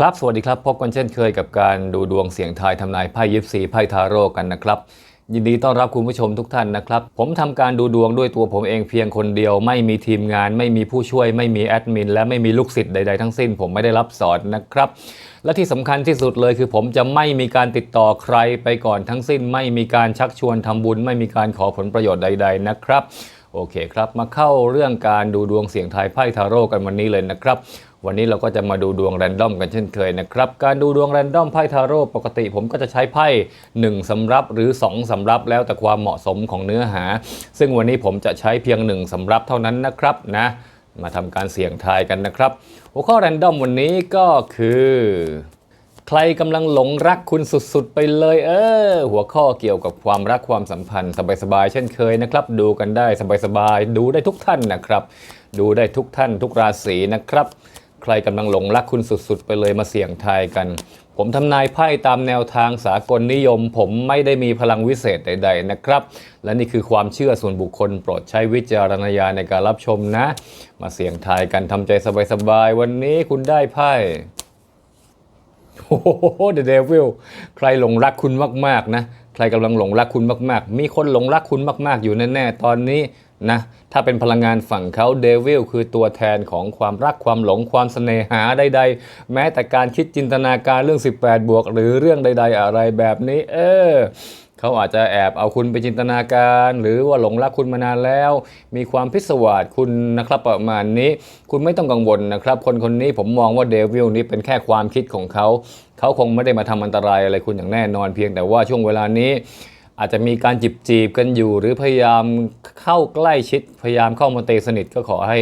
ครับ สวัสดีครับ พบกันเช่นเคยกับการดูดวงเสียงทายทำนายไพ่ยิปซีไพ่ทาโร่กันนะครับ ยินดีต้อนรับคุณผู้ชมทุกท่านนะครับ ผมทำการดูดวงด้วยตัวผมเองเพียงคนเดียว ไม่มีทีมงาน ไม่มีผู้ช่วย ไม่มีแอดมิน และไม่มีลูกศิษย์ใด ๆ ทั้งสิ้น ผมไม่ได้รับสอนนะครับ และที่สำคัญที่สุดเลยคือผมจะไม่มีการติดต่อใครไปก่อนทั้งสิ้น ไม่มีการชักชวนทำบุญ ไม่มีการขอผลประโยชน์ใด ๆ นะครับ โอเคครับมาเข้าเรื่องการดูดวงเสียงทายไพ่ทาโร่กันวันนี้เลยนะครับวันนี้เราก็จะมาดูดวงแรนดอมกันเช่นเคยนะครับการดูดวงแรนดอมไพ่ทาโร่ปกติผมก็จะใช้ไพ่1สำรับหรือ 2สำรับแล้วแต่ความเหมาะสมของเนื้อหา ซึ่งวันนี้ผมจะใช้เพียง 1สำรับเท่านั้นนะครับนะมาทำการเสี่ยงทายกันนะครับ หัวข้อแรนดอมวันนี้ก็คือ ใครกำลังหลงรักคุณสุดๆ ไปเลยเออ หัวข้อเกี่ยวกับความรักความสัมพันธ์สบายๆ เช่นเคยนะครับ ดูกันได้สบายๆ ดูได้ทุกท่านนะครับ ดูได้ทุกท่านทุกราศีนะครับ ใครกำลังหลงรักคุณสุดๆ ไปเลยมาเสี่ยงทายกัน ผมทำนายไพ่ตามแนวทางสากลนิยม ผมไม่ได้มีพลังวิเศษใด ๆ นะครับ และนี่คือความเชื่อส่วนบุคคลโปรดใช้วิจารณญาณในการรับชมนะ มาเสี่ยงทายกันทำใจสบายๆ วันนี้คุณได้ไพ่ โอ้โหเดอะเดวิลใครหลงรักคุณมากๆนะ ใครกำลังหลงรักคุณมากๆ มีคนหลงรักคุณมากๆ อยู่แน่ๆ ตอนนี้ นะถ้าเป็นพลังงานฝั่งเขา Devil คือตัวแทนของความรักความหลงความเสน่หาใดๆ แม้แต่การคิดจินตนาการเรื่อง 18 บวก หรือเรื่องใด ๆ อะไรแบบนี้ เออเขาอาจจะแอบเอาคุณไปจินตนาการ หรือว่าหลงรักคุณมานานแล้ว มีความพิศวาสคุณนะครับประมาณนี้ คุณไม่ต้องกังวลนะครับ คนคนนี้ผมมองว่าเดวิลนี้เป็นแค่ความคิดของเขา เขาคงไม่ได้มาทำอันตรายอะไรคุณอย่างแน่นอนเพียงแต่ว่าช่วงเวลานี้ อาจจะมีการจีบจีบกันอยู่ หรือพยายามเข้าใกล้ชิดพยายามเข้ามาเตะสนิทก็ขอให้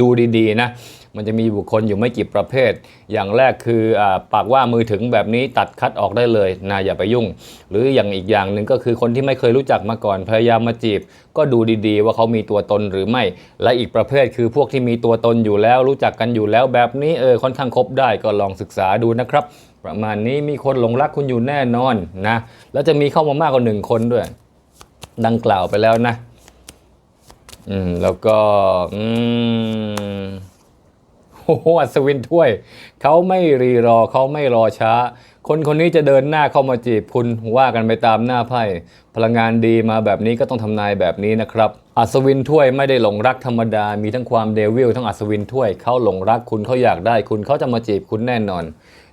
ดูดีๆนะมันจะมีบุคคลอยู่ไม่กี่ประเภท อย่างแรกคืออปากว่ามือถึงแบบนี้ตัดคัดออกได้เลยนะอย่าไปยุ่ง หรืออย่างอีกอย่างหนึ่งก็คือคนที่ไม่เคยรู้จักมาก่อน พยายามมาจีบ ก็ดูดีๆ ว่าเขามีตัวตนหรือไม่ และอีกประเภทคือพวกที่มีตัวตนอยู่แล้วรู้จักกันอยู่แล้วแบบนี้เออค่อนข้างคบได้ก็ลองศึกษาดูนะครับ ประมาณนี้มีคนหลงรักคุณอยู่แน่นอนนะ แล้วจะมีเข้ามามากกว่าหนึ่งคนด้วย ดังกล่าวไปแล้วนะ อืม แล้วก็ อืมโอ้โหอัศวินถ้วย เขาไม่รีรอเขาไม่รอช้า คนคนนี้จะเดินหน้าเข้ามาจีบคุณว่ากันไปตามหน้าไพ่พลังงานดีมาแบบนี้ก็ต้องทำนายแบบนี้นะครับ อัศวินถ้วยไม่ได้หลงรักธรรมดา มีทั้งความเดวิลทั้งอัศวินถ้วยเขาหลงรักคุณเขาอยากได้คุณเขาจะมาจีบคุณแน่นอน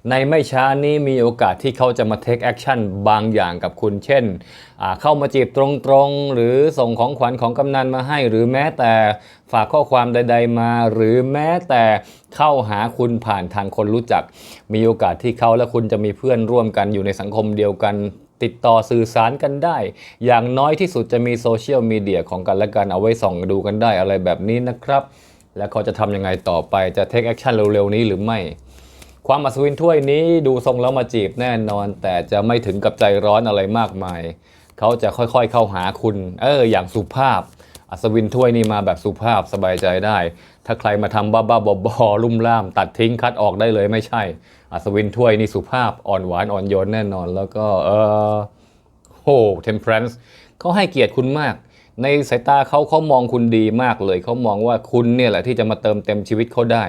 ในไม่ช้านี้มีโอกาสที่เขาจะมาเทคแอคชั่นบางอย่างกับคุณ เช่น เข้ามาจีบตรงๆ หรือส่งของขวัญของกำนันมาให้ หรือแม้แต่ฝากข้อความใด ๆ มา หรือแม้แต่เข้าหาคุณผ่านทางคนรู้จัก มีโอกาสที่เขาและคุณจะมีเพื่อนร่วมกันอยู่ในสังคมเดียวกันติดต่อสื่อสารกันได้ อย่างน้อยที่สุดจะมีโซเชียลมีเดียของกันและกันเอาไว้ส่องดูกันได้อะไรแบบนี้นะครับ และเขาจะทำยังไงต่อไปจะเทคแอคชั่นเร็วๆนี้หรือไม่ ความอัศวินถ้วยนี้ดูทรงแล้วมาจีบแน่นอน แต่จะไม่ถึงกับใจร้อนอะไรมากมาย เขาจะค่อยๆเข้าหาคุณ เออ อย่างสุภาพ อัศวินถ้วยนี่มาแบบสุภาพสบายใจได้ ถ้าใครมาทำบ้าๆบอๆลุ่มล่าม ตัดทิ้งคัดออกได้เลยไม่ใช่ อัศวินถ้วยนี่สุภาพอ่อนหวานอ่อนโยนแน่นอน แล้วก็เออโอ้เทมเพรนซ์เขาให้เกียรติคุณมาก ในสายตาเขาเขามองคุณดีมากเลย เขามองว่าคุณเนี่ยแหละที่จะมาเติมเต็มชีวิตเขาได้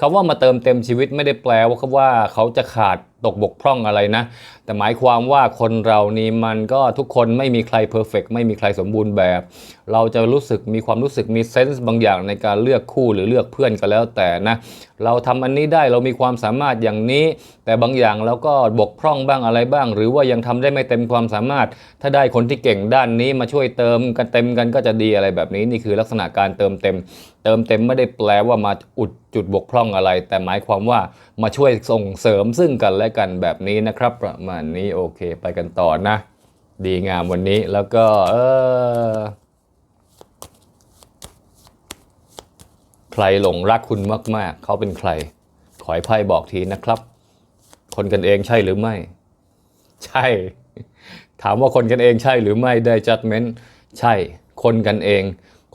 คาว่ามาเติมเต็มชีวิตไม่ได้แปลว่าเขาว่าเขาจะขาด ตกบกพร่องอะไรนะ แต่หมายความว่าคนเรานี่มันก็ทุกคนไม่มีใครเพอร์เฟกไม่มีใครสมบูรณ์แบบ เราจะรู้สึกมีความรู้สึกมีเซนส์บางอย่างในการเลือกคู่หรือเลือกเพื่อนก็แล้วแต่นะเราทำอันนี้ได้เรามีความสามารถอย่างนี้ แต่บางอย่างเราก็บกพร่องบ้างอะไรบ้าง หรือว่ายังทำได้ไม่เต็มความสามารถ ถ้าได้คนที่เก่งด้านนี้มาช่วยเติมกันเต็มกันก็จะดีอะไรแบบนี้นี่คือลักษณะการเติมเต็ม เติมเต็มไม่ได้แปลว่ามาอุดจุดบกพร่องอะไร แต่หมายความว่ามาช่วยส่งเสริมซึ่งกันและกันแบบนี้นะครับ ประมาณนี้โอเค ไปกันต่อนะ ดีงามวันนี้แล้วก็เออใครหลงรักคุณมาก ๆ เขาเป็นใคร ขอให้ไพ่บอกทีนะครับ คนกันเองใช่หรือไม่ ใช่ ถามว่าคนกันเองใช่หรือไม่ได้ judgment ใช่ คนกันเอง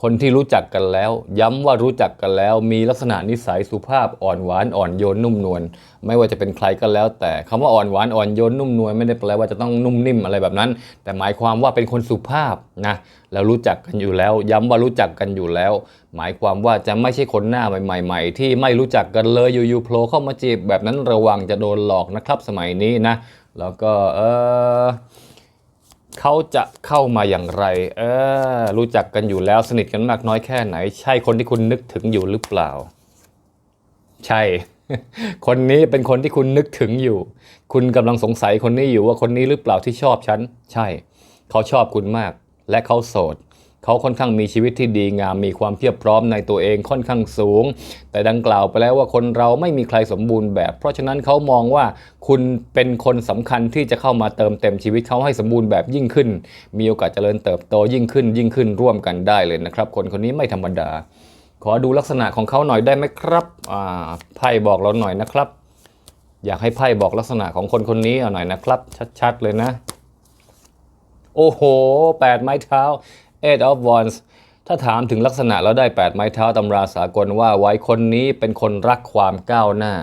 คนที่รู้จักกันแล้ว ย้ำว่ารู้จักกันแล้ว มีลักษณะนิสัยสุภาพอ่อนหวานอ่อนโยนนุ่มนวลไม่ว่าจะเป็นใครก็แล้ว แต่คำว่าอ่อนหวานอ่อนโยนนุ่มนวลไม่ได้แปลว่าจะต้องนุ่มนิ่มอะไรแบบนั้น แต่หมายความว่าเป็นคนสุภาพนะแล้วรู้จักกันอยู่แล้ว ย้ำว่ารู้จักกันอยู่แล้ว หมายความว่าจะไม่ใช่คนหน้าใหม่ ๆ ที่ไม่รู้จักกันเลยอยู่ๆโผล่เข้ามาจีบแบบนั้นระวังจะโดนหลอกนะครับสมัยนี้นะแล้วก็เออ เขาจะเข้ามาอย่างไร เออ รู้จักกันอยู่แล้วสนิทกันมากน้อยแค่ไหน ใช่คนที่คุณนึกถึงอยู่หรือเปล่า ใช่ คนนี้เป็นคนที่คุณนึกถึงอยู่ คุณกำลังสงสัยคนนี้อยู่ว่าคนนี้หรือเปล่าที่ชอบฉัน ใช่ เขาชอบคุณมาก และเขาโสด เขาค่อนข้างมีชีวิตที่ดีงามมีความเพียบพร้อมในตัวเองค่อนข้างสูง แต่ดังกล่าวไปแล้วว่าคนเราไม่มีใครสมบูรณ์แบบ เพราะฉะนั้นเขามองว่าคุณเป็นคนสำคัญที่จะเข้ามาเติมเต็มชีวิตเขาให้สมบูรณ์แบบยิ่งขึ้น มีโอกาสเจริญเติบโตยิ่งขึ้น ยิ่งขึ้นร่วมกันได้เลยนะครับ คนคนนี้ไม่ธรรมดา ขอดูลักษณะของเขาหน่อยได้ไหมครับไพ่บอกเราหน่อยนะครับ อยากให้ไพ่บอกลักษณะของคนคนนี้เอาหน่อยนะครับ ชัดๆเลยนะ โอ้โห8ไม้เท้า eight of wands ถ้าถามถึงลักษณะแล้วได้ 8 ไม้เท้าตำราสากลว่าไว้คนนี้เป็นคนรักความก้าวหน้า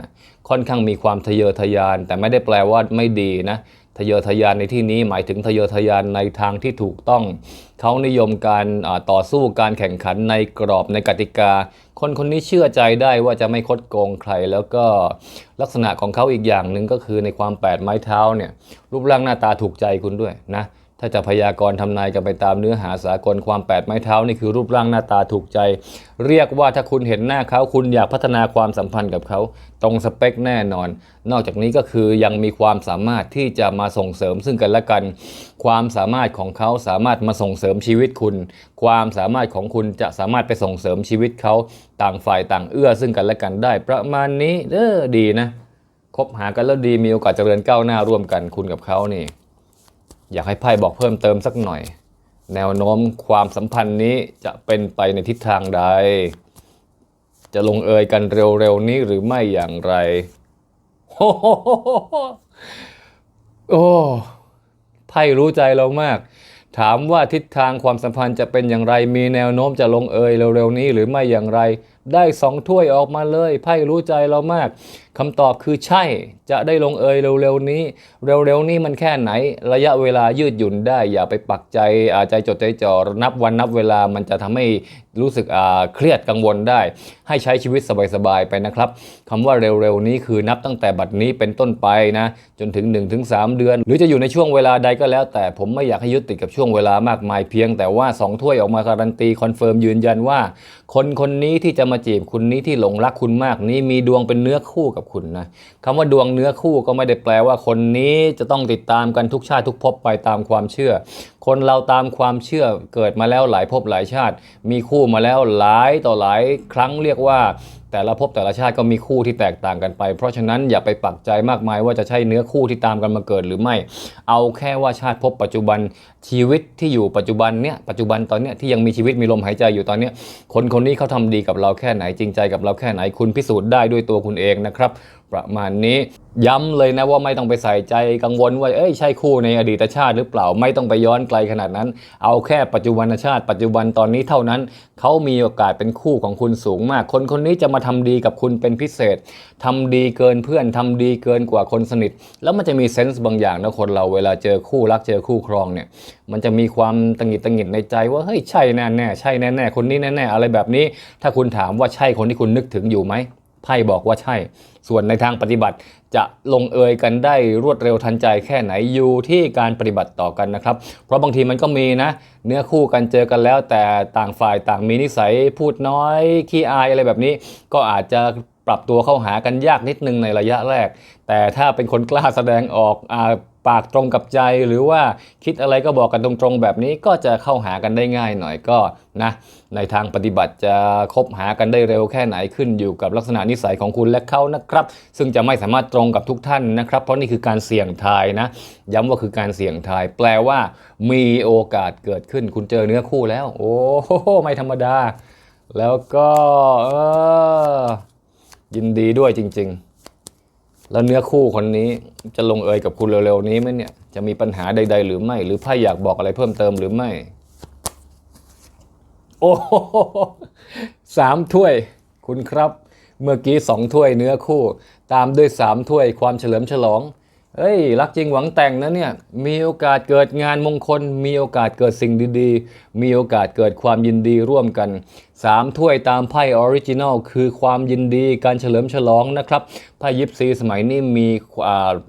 ค่อนข้างมีความทะเยอทะยาน แต่ไม่ได้แปลว่าไม่ดีนะทะเยอทะยานในที่นี้หมายถึงทะเยอทะยานในทางที่ถูกต้อง เขานิยมการต่อสู้การแข่งขันในกรอบในกติกา คนคนนี้เชื่อใจได้ว่าจะไม่คดโกงใคร แล้วก็ลักษณะของเขาอีกอย่างหนึ่งก็คือในความแปดไม้เท้าเนี่ยรูปร่างหน้าตาถูกใจคุณด้วยนะ ถ้าจะพยากรณ์ทำนายกันไปตามเนื้อหาสากลความแปดไม้เท้านี่คือรูปร่างหน้าตาถูกใจ เรียกว่าถ้าคุณเห็นหน้าเขาคุณอยากพัฒนาความสัมพันธ์กับเขาตรงสเปคแน่นอน นอกจากนี้ก็คือยังมีความสามารถที่จะมาส่งเสริมซึ่งกันและกัน ความสามารถของเขาสามารถมาส่งเสริมชีวิตคุณ ความสามารถของคุณจะสามารถไปส่งเสริมชีวิตเขาต่างฝ่ายต่างเอื้อซึ่งกันและกันได้ ประมาณนี้เออดีนะคบหากันแล้วดีมีโอกาสเจริญก้าวหน้าร่วมกันคุณกับเขานี่ อยากให้ไพ่บอกเพิ่มเติมสักหน่อย แนวโน้มความสัมพันธ์นี้จะเป็นไปในทิศทางใด จะลงเอยกันเร็วๆนี้หรือไม่อย่างไรโอ้โอ้ไพ่รู้ใจเรามาก ถามว่าทิศทางความสัมพันธ์จะเป็นอย่างไร มีแนวโน้มจะลงเอยเร็วๆนี้หรือไม่อย่างไร ได้สองถ้วยออกมาเลยไพ่รู้ใจเรามากคำตอบคือใช่จะได้ลงเอยเร็วๆนี้ เร็วๆนี้มันแค่ไหน ระยะเวลายืดหยุ่นได้ อย่าไปปักใจอาใจจดใจจ่อนับวันนับเวลามันจะทำให้รู้สึกอ่าเครียดกังวลได้ ให้ใช้ชีวิตสบายๆไปนะครับคำว่าเร็วๆนี้คือนับตั้งแต่บัดนี้เป็นต้นไปนะจนถึง 1-3 เดือน หรือจะอยู่ในช่วงเวลาใดก็แล้ว แต่ผมไม่อยากให้ยึดติดกับช่วงเวลามากมายเพียง แต่ว่า 2 ถ้วยออกมาการันตีคอนเฟิร์มยืนยันว่า คนคนนี้ที่จะมามาจีบคุณนี้ที่หลงรักคุณมากนี้มีดวงเป็นเนื้อคู่กับคุณนะคำว่าดวงเนื้อคู่ก็ไม่ได้แปลว่าคนนี้จะต้องติดตามกันทุกชาติทุกภพไปตามความเชื่อ คนเราตามความเชื่อเกิดมาแล้วหลายภพหลายชาติ มีคู่มาแล้วหลายต่อหลายครั้งเรียกว่า แต่ละภพแต่ละชาติก็มีคู่ที่แตกต่างกันไป เพราะฉะนั้นอย่าไปปักใจมากมายว่าจะใช่เนื้อคู่ที่ตามกันมาเกิดหรือไม่ เอาแค่ว่าชาติภพปัจจุบันชีวิตที่อยู่ปัจจุบันเนี้ยปัจจุบันตอนเนี้ยที่ยังมีชีวิตมีลมหายใจอยู่ตอนเนี้ยคนคนนี้เขาทำดีกับเราแค่ไหนจริงใจกับเราแค่ไหนคุณพิสูจน์ได้ด้วยตัวคุณเองนะครับประมาณนี้ ย้ำเลยนะว่าไม่ต้องไปใส่ใจกังวลว่าเอ้ยใช่คู่ในอดีตชาติหรือเปล่าไม่ต้องไปย้อนไกลขนาดนั้น เอาแค่ปัจจุบันชาติ ปัจจุบันตอนนี้เท่านั้น เขามีโอกาสเป็นคู่ของคุณสูงมาก คนคนนี้จะมาทำดีกับคุณเป็นพิเศษทำดีเกินเพื่อนทำดีเกินกว่าคนสนิท แล้วมันจะมีเซนส์บางอย่างนะคนเราเวลาเจอคู่รักเจอคู่ครองเนี่ยมันจะมีความตังหิดตังหิดในใจว่าเฮ้ยใช่แน่แน่ใช่แน่แน่คนนี้แน่แน่อะไรแบบนี้ ถ้าคุณถามว่าใช่คนที่คุณนึกถึงอยู่ไหม ไพ่บอกว่าใช่ ส่วนในทางปฏิบัติจะลงเอยกันได้รวดเร็วทันใจแค่ไหนอยู่ที่การปฏิบัติต่อกันนะครับ เพราะบางทีมันก็มีนะ เนื้อคู่กันเจอกันแล้ว แต่ต่างฝ่ายต่างมีนิสัยพูดน้อยขี้อายอะไรแบบนี้ ก็อาจจะปรับตัวเข้าหากันยากนิดนึงในระยะแรก แต่ถ้าเป็นคนกล้าแสดงออกอา ปากตรงกับใจหรือว่าคิดอะไรก็บอกกันตรงๆ แบบนี้ก็จะเข้าหากันได้ง่ายหน่อยก็นะในทางปฏิบัติจะคบหากันได้เร็วแค่ไหนขึ้นอยู่กับลักษณะนิสัยของคุณและเขานะครับ ซึ่งจะไม่สามารถตรงกับทุกท่านนะครับ เพราะนี่คือการเสี่ยงทายนะ ย้ำว่าคือการเสี่ยงทาย แปลว่า มีโอกาสเกิดขึ้นคุณเจอเนื้อคู่แล้ว โอ้โหไม่ธรรมดา แล้วก็ยินดีด้วยจริง ๆ แล้วเนื้อคู่คนนี้จะลงเอยกับคุณเร็วๆนี้ไหมเนี่ย จะมีปัญหาใด ๆ หรือไม่ หรือไพ่อยากบอกอะไรเพิ่มเติมหรือไม่ โอ้สามถ้วย คุณครับ เมื่อกี้สองถ้วยเนื้อคู่ ตามด้วยสามถ้วยความเฉลิมฉลอง เอ้ย รักจริงหวังแต่งนะเนี่ย มีโอกาสเกิดงานมงคล มีโอกาสเกิดสิ่งดีๆ มีโอกาสเกิดความยินดีร่วมกันสามถ้วยตามไพ่ออริจินัลคือความยินดีการเฉลิมฉลองนะครับไพ่ยิปซีสมัยนี้มี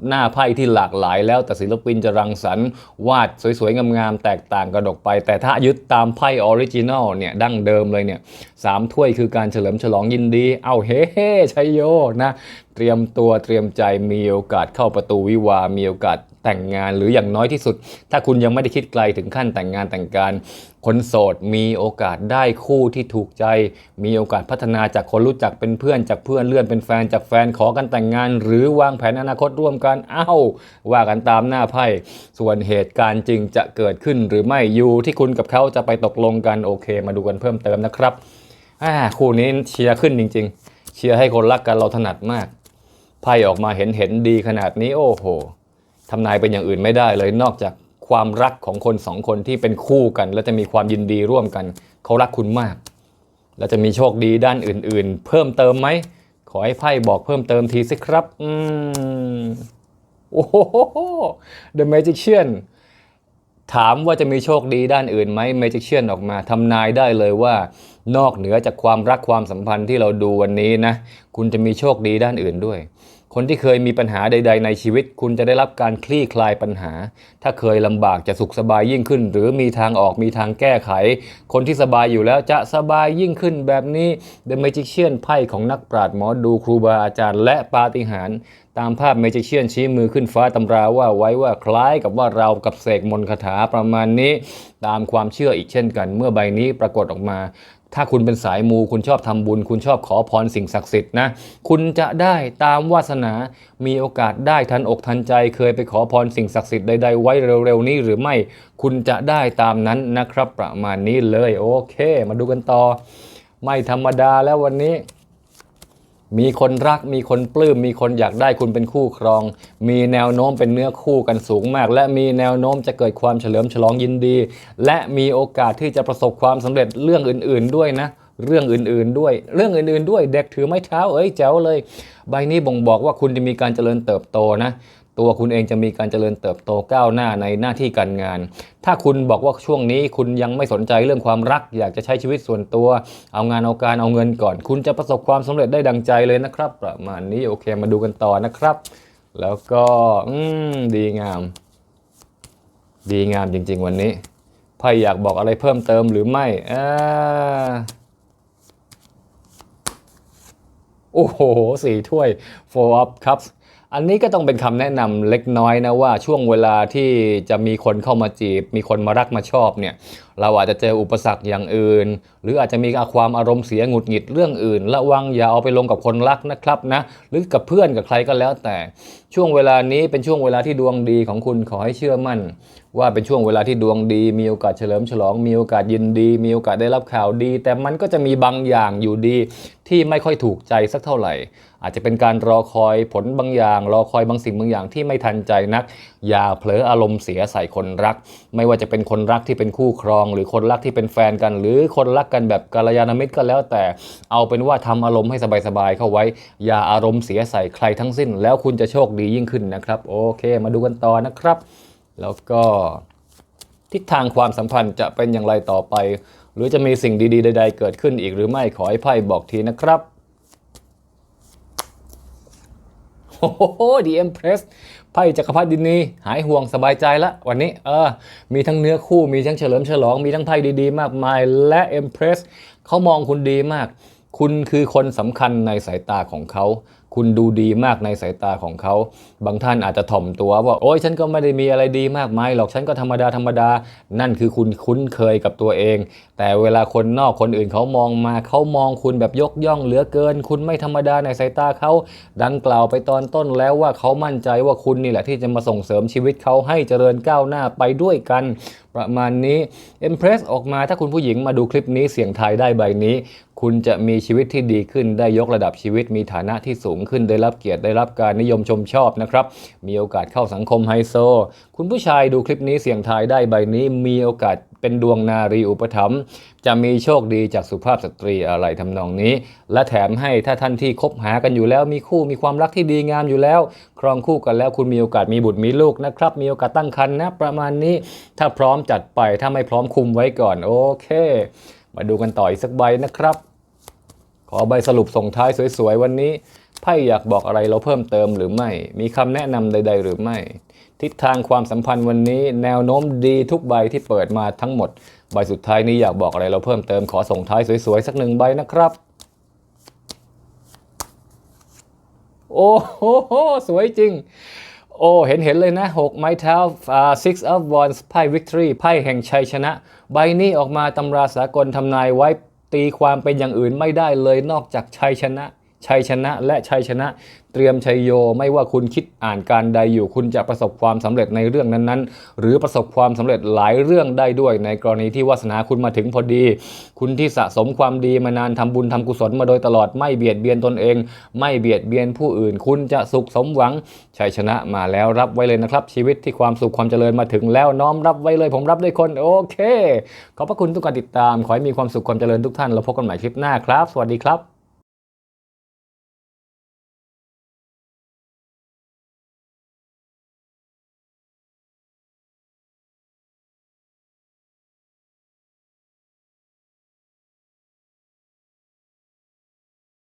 หน้าไพ่ที่หลากหลายแล้วแต่ศิลปินจะรังสรรค์วาดสวยๆ งามๆ แตกต่างกระดกไป แต่ถ้ายึดตามไพ่ออริจินัลเนี่ยดั้งเดิมเลยเนี่ยสามถ้วยคือการเฉลิมฉลองยินดี เอาเฮ้เฮ้ชัยโยนะเตรียมตัวเตรียมใจมีโอกาสเข้าประตูวิวา มีโอกาสแต่งงานหรืออย่างน้อยที่สุด ถ้าคุณยังไม่ได้คิดไกลถึงขั้นแต่งงานแต่งการ คนโสดมีโอกาสได้คู่ที่ถูกใจ มีโอกาสพัฒนาจากคนรู้จักเป็นเพื่อนจากเพื่อนเลื่อนเป็นแฟนจากแฟนขอกันแต่งงาน หรือวางแผนอนาคตร่วมกันอ้าวว่ากันตามหน้าไพ่ส่วนเหตุการณ์จริงจะเกิดขึ้นหรือไม่อยู่ที่คุณกับเขาจะไปตกลงกันโอเค มาดูกันเพิ่มเติมนะครับคู่นี้เชียร์ขึ้นจริง ๆ เชียร์ให้คนรักกันเราถนัดมากไพ่ออกมาเห็นเห็นดีขนาดนี้โอ้โหทำนายเป็นอย่างอื่นไม่ได้เลยนอกจากความรักของคนสองคนที่เป็นคู่กัน และจะมีความยินดีร่วมกัน เขารักคุณมาก แล้วจะมีโชคดีด้านอื่น ๆ เพิ่มเติมไหม อให้ไพ่บอกเพิ่มเติมทีสิครับ อืม โอ้โห The Magician ถามว่าจะมีโชคดีด้านอื่นไหม Magician ออกมาทำนายได้เลยว่านอกเหนือจากความรักความสัมพันธ์ที่เราดูวันนี้นะ คุณจะมีโชคดีด้านอื่นด้วย คนที่เคยมีปัญหาใด ๆ ในชีวิต คุณจะได้รับการคลี่คลายปัญหา ถ้าเคยลำบากจะสุขสบายยิ่งขึ้น หรือมีทางออกมีทางแก้ไข คนที่สบายอยู่แล้วจะสบายยิ่งขึ้นแบบนี้ The Magician ไพ่ของนักปราชญ์หมอดูครูบาอาจารย์ และปาฏิหาริย์ตามภาพ Magician ชี้มือขึ้นฟ้าตำราว่าไว้ว่าคล้ายกับว่าเรากับเสกมนต์คาถาประมาณนี้ ตามความเชื่ออีกเช่นกัน เมื่อใบนี้ปรากฏออกมา ถ้าคุณเป็นสายมูคุณชอบทำบุญ คุณชอบขอพรสิ่งศักดิ์สิทธิ์นะคุณจะได้ตามวาสนา มีโอกาสได้ทันอกทันใจ เคยไปขอพรสิ่งศักดิ์สิทธิ์ใดๆไว้เร็วๆนี้หรือไม่ คุณจะได้ตามนั้นนะครับ ประมาณนี้เลยโอเค มาดูกันต่อ ไม่ธรรมดาแล้ววันนี้ มีคนรักมีคนปลื้มมีคนอยากได้คุณเป็นคู่ครอง มีแนวโน้มเป็นเนื้อคู่กันสูงมาก และมีแนวโน้มจะเกิดความเฉลิมฉลองยินดี และมีโอกาสที่จะประสบความสำเร็จเรื่องอื่น ๆ ด้วยนะเรื่องอื่น ๆ ด้วย เรื่องอื่น ๆ ด้วย เด็กถือไม้เท้า เอ้ยแจ๋วเลย ใบนี้บ่งบอกว่าคุณจะมีการเจริญเติบโตนะ ตัวคุณเองจะมีการเจริญเติบโตก้าวหน้าในหน้าที่การงาน ถ้าคุณบอกว่าช่วงนี้คุณยังไม่สนใจเรื่องความรัก อยากจะใช้ชีวิตส่วนตัว เอางานเอาการเอาเงินก่อน คุณจะประสบความสำเร็จได้ดังใจเลยนะครับ ประมาณนี้โอเคมาดูกันต่อนะครับ แล้วก็อืมดีงาม ดีงามจริง ๆ วันนี้ไพ่อยากบอกอะไรเพิ่มเติมหรือไม่อ่าโอ้โหสี่ถ้วย four of cups อันนี้ก็ต้องเป็นคำแนะนำเล็กน้อยนะว่าช่วงเวลาที่จะมีคนเข้ามาจีบ มีคนมารักมาชอบเนี่ยเราอาจจะเจออุปสรรคอย่างอื่น หรืออาจจะมีความอารมณ์เสียหงุดหงิดเรื่องอื่น ระวังอย่าเอาไปลงกับคนรักนะครับนะหรือกับเพื่อนกับใครก็แล้วแต่ช่วงเวลานี้เป็นช่วงเวลาที่ดวงดีของคุณขอให้เชื่อมั่น ว่าเป็นช่วงเวลาที่ดวงดี มีโอกาสเฉลิมฉลอง มีโอกาสยินดี มีโอกาสได้รับข่าวดี แต่มันก็จะมีบางอย่างอยู่ดี ที่ไม่ค่อยถูกใจสักเท่าไหร่ อาจจะเป็นการรอคอยผลบางอย่าง รอคอยบางสิ่งบางอย่างที่ไม่ทันใจนัก อย่าเผลออารมณ์เสียใส่คนรัก ไม่ว่าจะเป็นคนรักที่เป็นคู่ครอง หรือคนรักที่เป็นแฟนกัน หรือคนรักกันแบบกัลยาณมิตรก็แล้วแต่ เอาเป็นว่าทำอารมณ์ให้สบายๆเข้าไว้ อย่าอารมณ์เสียใส่ใครทั้งสิ้น แล้วคุณจะโชคดียิ่งขึ้นนะครับ โอเค มาดูกันต่อนะครับ แล้วก็ทิศทางความสัมพันธ์จะเป็นอย่างไรต่อไป หรือจะมีสิ่งดีๆใดๆเกิดขึ้นอีกหรือไม่ขอให้ไพ่บอกทีนะครับโอ้โหดีเอ็มเพรสไพ่จักรพรรดินีหายห่วงสบายใจละวันนี้เออมีทั้งเนื้อคู่มีทั้งเฉลิมฉลอง มีทั้งไพ่ดีๆ มากมาย และเอ็มเพรสเขามองคุณดีมาก คุณคือคนสำคัญในสายตาของเขา คุณดูดีมากในสายตาของเขา บางท่านอาจจะถ่อมตัวว่าโอ๊ยฉันก็ไม่ได้มีอะไรดีมากมายหรอกฉันก็ธรรมดาธรรมดา นั่นคือคุณคุ้นเคยกับตัวเอง แต่เวลาคนนอกคนอื่นเขามองมาเขามองคุณแบบยกย่องเหลือเกิน คุณไม่ธรรมดาในสายตาเขาดังกล่าวไปตอนต้นแล้วว่าเขามั่นใจว่าคุณนี่แหละที่จะมาส่งเสริมชีวิตเขาให้เจริญก้าวหน้าไปด้วยกัน ประมาณนี้ Empress ออกมาถ้าคุณผู้หญิงมาดูคลิปนี้เสียงทายได้ใบนี้ คุณจะมีชีวิตที่ดีขึ้นได้ยกระดับชีวิตมีฐานะที่สูงขึ้นได้รับเกียรติได้รับการนิยมชมชอบนะครับ มีโอกาสเข้าสังคมไฮโซ คุณผู้ชายดูคลิปนี้เสี่ยงทายได้ใบนี้มีโอกาสเป็นดวงนารีอุปถัมภ์จะมีโชคดีจากสุภาพสตรีอะไรทำนองนี้ และแถมให้ถ้าท่านที่คบหากันอยู่แล้วมีคู่มีความรักที่ดีงามอยู่แล้ว ครองคู่กันแล้วคุณมีโอกาสมีบุตรมีลูกนะครับ มีโอกาสตั้งครรภ์นะประมาณนี้ ถ้าพร้อมจัดไปถ้าไม่พร้อมคุมไว้ก่อนโอเค มาดูกันต่ออีกสักใบนะครับ ขอใบสรุปส่งท้ายสวยๆ วันนี้ไพ่อยากบอกอะไรเราเพิ่มเติมหรือไม่ มีคำแนะนำใด ๆ หรือไม่ ทิศทางความสัมพันธ์วันนี้ แนวโน้มดีทุกใบที่เปิดมาทั้งหมด ใบสุดท้ายนี้อยากบอกอะไรเราเพิ่มเติมขอส่งท้ายสวยๆ สักหนึ่งใบนะครับ โอ้โหโหสวยจริง โอ้เห็นเห็นเลยนะ6ไม้เท้า six of wands ไพ่ victory ไพ่แห่งชัยชนะ ใบนี้ออกมาตำราสากลทำนายไว้ตีความเป็นอย่างอื่นไม่ได้เลยนอกจากชัยชนะ ชัยชนะและชัยชนะเตรียมชัยโยไม่ว่าคุณคิดอ่านการใดอยู่ คุณจะประสบความสำเร็จในเรื่องนั้นๆ หรือประสบความสำเร็จหลายเรื่องได้ด้วย ในกรณีที่วาสนาคุณมาถึงพอดี คุณที่สะสมความดีมานานทำบุญทำกุศลมาโดยตลอดไม่เบียดเบียนตนเอง ไม่เบียดเบียนผู้อื่น คุณจะสุขสมหวังชัยชนะมาแล้วรับไว้เลยนะครับ ชีวิตที่ความสุขความเจริญมาถึงแล้วน้อมรับไว้เลย ผมรับด้วยคนโอเคขอบพระคุณทุกการติดตาม ขอให้มีความสุขความเจริญทุกท่านเราพบกันใหม่คลิปหน้าครับ สวัสดีครับ